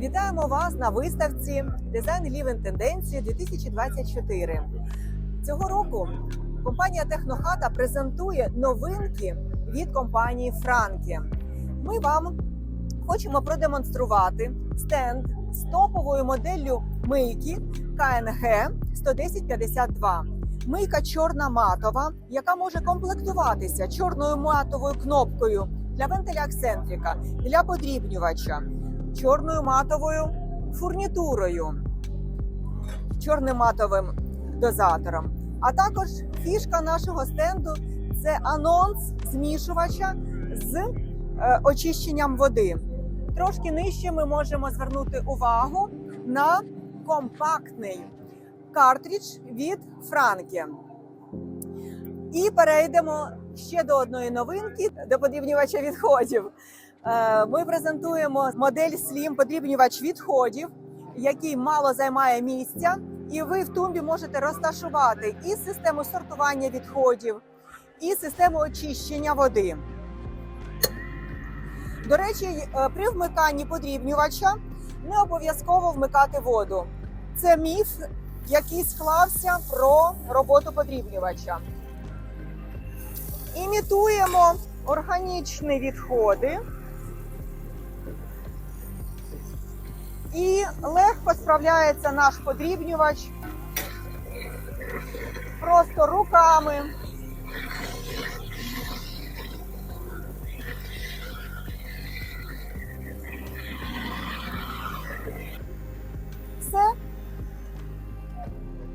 Вітаємо вас на виставці Дизайн Living Тенденції 2024. Цього року компанія Технохата презентує новинки від компанії Франкі. Ми вам хочемо продемонструвати стенд з топовою моделлю мийки КНГ 11052. Мийка чорна матова, яка може комплектуватися чорною матовою кнопкою для вентиля акцентрика, для подрібнювача, чорною матовою фурнітурою, чорним матовим дозатором. А також фішка нашого стенду це анонс змішувача з е, очищенням води. Трошки нижче ми можемо звернути увагу на компактний картридж від Франкі. І перейдемо ще до одної новинки до подрібнювача відходів. Е, Ми презентуємо модель Slim подрібнювач відходів, який мало займає місця, і ви в тумбі можете розташувати і систему сортування відходів, і систему очищення води. До речі, е, при вмиканні подрібнювача не обов'язково вмикати воду. Це міф, який склався про роботу подрібнювача. Імітуємо органічні відходи і легко справляється наш подрібнювач просто руками. Все.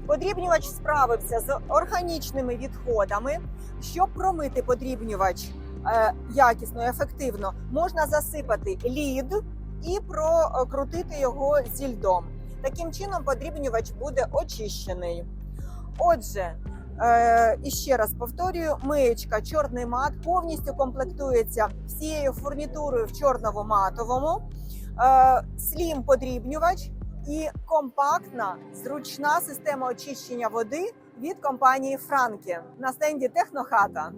Подрібнювач справився з органічними відходами. Щоб промити подрібнювач е, якісно і ефективно, можна засипати лід і прокрутити його зі льдом. Таким чином подрібнювач буде очищений. Отже, е, і ще раз повторюю: миючка чорний мат повністю комплектується всією фурнітурою в чорному матовому, е, слім подрібнювач і компактна зручна система очищення води від компанії Франкі на стенді Технохата.